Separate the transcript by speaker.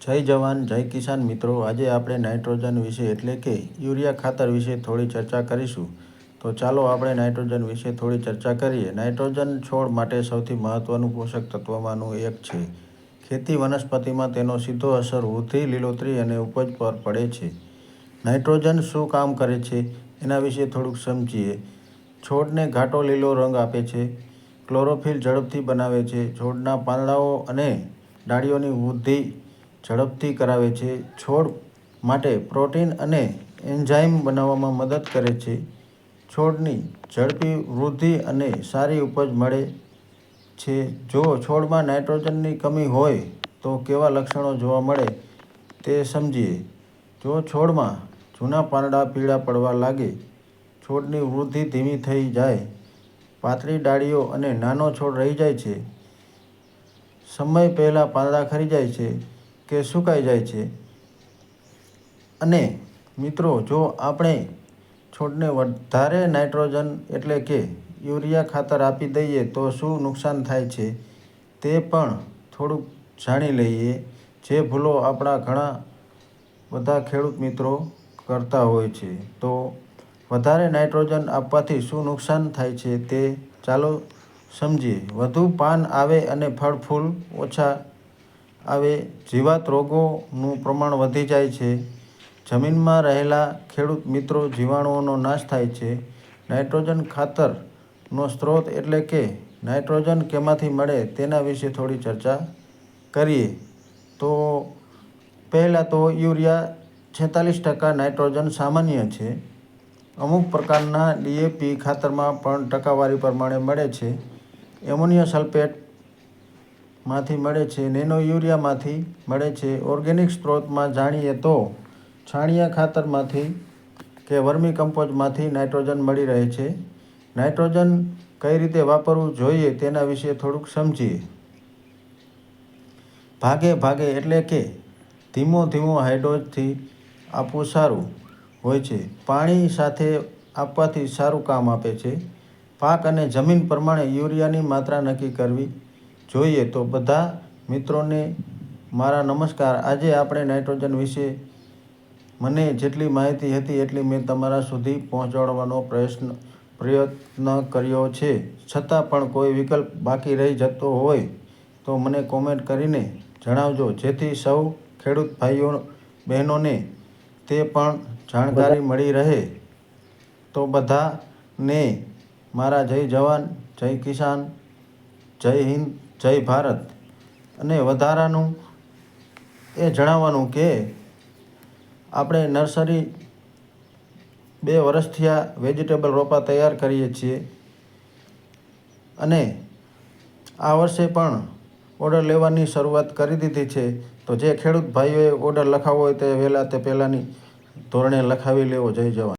Speaker 1: જય જવાન, જય કિસાન મિત્રો. આજે આપણે નાઇટ્રોજન વિશે એટલે કે યુરિયા ખાતર વિશે થોડી ચર્ચા કરીશું. તો ચાલો આપણે નાઇટ્રોજન વિશે થોડી ચર્ચા કરીએ. નાઇટ્રોજન છોડ માટે સૌથી મહત્વનું પોષક તત્વમાંનું એક છે. ખેતી વનસ્પતિમાં તેનો સીધો અસર વૃદ્ધિ, લીલોતરી અને ઉપજ પર પડે છે. નાઇટ્રોજન શું કામ કરે છે? એના વિશે થોડુંક સમજીએ. છોડને ઘાટો લીલો રંગ આપે છે, ક્લોરોફિલ ઝડપથી બનાવે છે, છોડના પાંદડાઓ અને ડાળીઓની વૃદ્ધિ ઝડપથી કરાવે છે. છોડ માટે પ્રોટીન અને એન્ઝાઇમ બનાવવામાં મદદ કરે છે. છોડની ઝડપી વૃદ્ધિ અને સારી ઉપજ મળે છે. જો છોડમાં નાઇટ્રોજનની કમી હોય તો કેવા લક્ષણો જોવા મળે તે સમજીએ. જો છોડમાં જૂના પાંદડા પીળા પડવા લાગે, છોડની વૃદ્ધિ ધીમી થઈ જાય, પાતળી ડાળીઓ અને નાનો છોડ રહી જાય છે. સમય પહેલાં પાંદડા ખરી જાય છે. કે સુકાઈ જાય છે? અને મિત્રો, જો આપણે છોડને વધારે નાઇટ્રોજન એટલે કે યુરિયા ખાતર આપી દઈએ તો શું નુકસાન થાય છે? તે પણ થોડુંક જાણી લઈએ. જે ભૂલો આપણા ઘણા બધા ખેડૂત મિત્રો કરતા હોય છે. તો વધારે નાઇટ્રોજન આપવાથી શું નુકસાન થાય છે તે ચાલો સમજીએ. વધુ પાન આવે અને ફળ ફૂલ ઓછા આવે જીવાત રોગોનું પ્રમાણ વધી જાય છે. જમીનમાં રહેલા ખેડૂત મિત્રો જીવાણુઓનો નાશ થાય છે. નાઇટ્રોજન ખાતરનો સ્ત્રોત એટલે કે નાઇટ્રોજન કેમાંથી મળે તેના વિશે થોડી ચર્ચા કરીએ. તો પહેલાં તો યુરિયા છેતાલીસ ટકા નાઇટ્રોજન સામાન્ય છે. અમુક પ્રકારના ડીએપી ખાતરમાં પણ ટકાવારી પ્રમાણે મળે છે. એમોનિયા સલ્ફેટ માંથી મળે છે નેનો યુરિયામાંથી મળે છે ઓર્ગેનિક સ્ત્રોતમાં જાણીએ તો છાણિયા ખાતરમાંથી કે વર્મી કમ્પોઝમાંથી નાઇટ્રોજન મળી રહે છે. નાઇટ્રોજન કઈ રીતે વાપરવું જોઈએ તેના વિશે થોડુંક સમજીએ. ભાગે ભાગે એટલે કે ધીમો ધીમો હાઇડ્રોજથી આપવું સારું હોય છે. પાણી સાથે આપવાથી સારું કામ આપે છે. પાક અને જમીન પ્રમાણે યુરિયાની માત્રા નક્કી કરવી જોઈએ તો બધા મિત્રોને મારા નમસ્કાર. આજે આપણે નાઇટ્રોજન વિશે મને જેટલી માહિતી હતી એટલી મેં તમારા સુધી પહોંચાડવાનો પ્રયત્ન પ્રયત્ન કર્યો છે. છતાં પણ કોઈ વિકલ્પ બાકી રહી જતો હોય તો મને કોમેન્ટ કરીને જણાવજો. જેથી સૌ ખેડૂત ભાઈઓ, બહેનોને તે પણ જાણકારી મળી રહે. તો બધાને મારા જય જવાન, જય કિસાન, જય હિન્દ. જય ભારત. અને વધારાનું એ જણાવવાનું કે આપણે નર્સરી બે વર્ષથી આ વેજીટેબલ રોપા તૈયાર કરીએ છીએ. અને આ વર્ષે પણ ઓર્ડર લેવાની શરૂઆત કરી દીધી છે. તો જે ખેડૂત ભાઈઓએ ઓર્ડર લખાવવો હોય તે વહેલા તે પહેલાંની ધોરણે લખાવી લેવો જય જવાન.